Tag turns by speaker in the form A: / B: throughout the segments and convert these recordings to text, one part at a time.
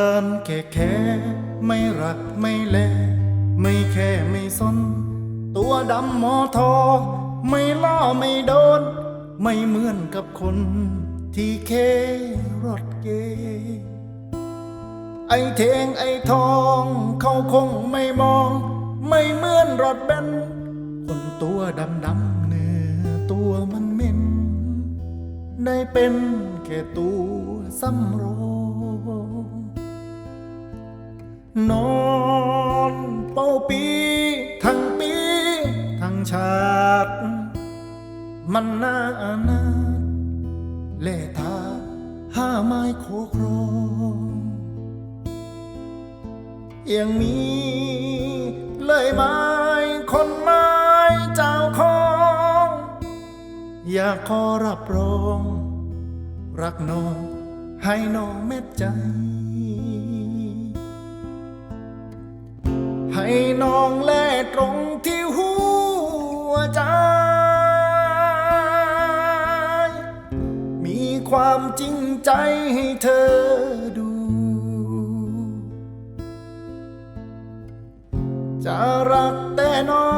A: านแค่แค่ไม่รักไม่แล ไม่แค่ไม่สน ตัวดำหมอทอ ไม่ล่อไม่โดน ไม่เหมือนกับคน ที่เครถเก ไอ้เทงไอ้ทองเขาคงไม่มอง ไม่เหมือนรถเบนคนตัวดำดำเนื้อตัวมันเหม็นได้เป็นแค่ตัวสำรอง นอนเป่าปี ทั้งปี ทั้งชาติ มันน่าอนาถเล่ทาห้าไม้โคโครยังมีเลยไม้คนไม้เจ้าของ อยากขอรับรอง รักน้องให้น้องเม็ดใจ ให้น้องแลตรงที่หัวใจ มีความจริงใจให้เธอดู จะรักแต่น้อ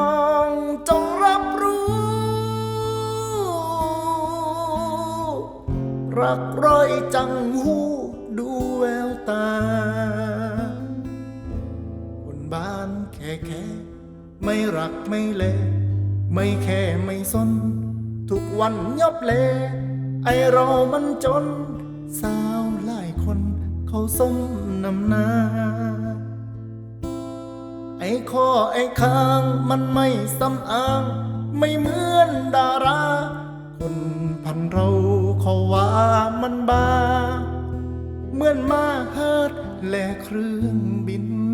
A: งจงรับรู้ รักร้อยจังหูดูแว ค่แค่ไม่รักไม่เลไม่แค่ไม่สน ทุกวันยบเล ไอเรามันจน สาวหลายคนเขาสมนำหน้า ไอข้อไอ้ข้างมันไม่สำอาง ไม่เหมือนดารา คนพันเราเขาว่ามันบาเหมือนมาเฮิดและเครื่องบิน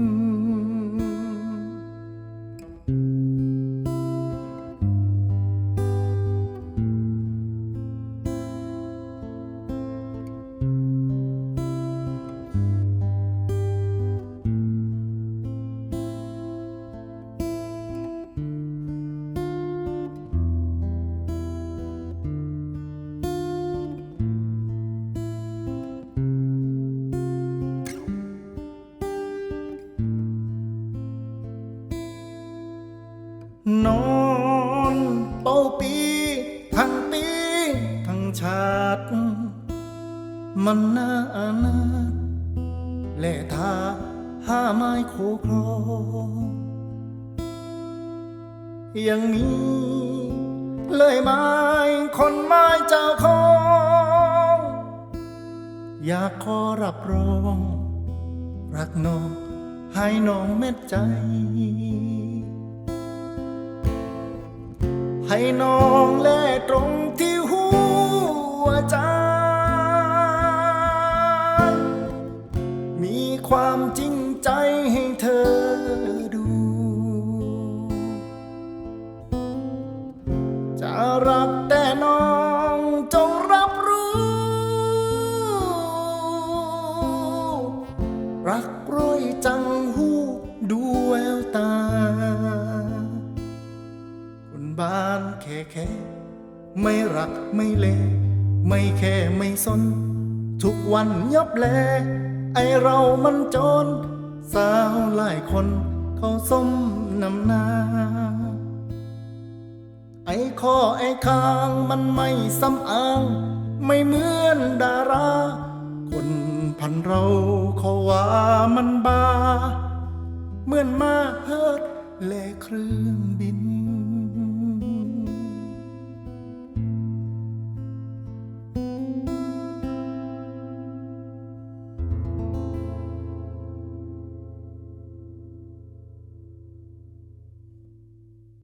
A: นอนเป่าปี ทั้งปี ทั้งชาติ มันน่าอนาถและทาห้าไม้โคครองยังมีเลยไม้คนไม้เจ้าของ อยากขอรับรอง รักน้องให้น้องเม็ดใจ ให้น้องแลตรงที่หัวใจ มีความจริงใจให้เธอดู จะรักแต่น้องจงรับรู้ รักร้อยจังหูดูแววตา แค่แค่ไม่รักไม่เล ไม่แค่ไม่สน ทุกวันยับแล ไอเรามันจน สาวหลายคนเขาส้มนำหน้า ไอข้อไอ้ข้างมันไม่สำอาง ไม่เหมือนดารา คนพันเราเขาว่ามันบาเหมือนมาเฮิดและเครื่องบิน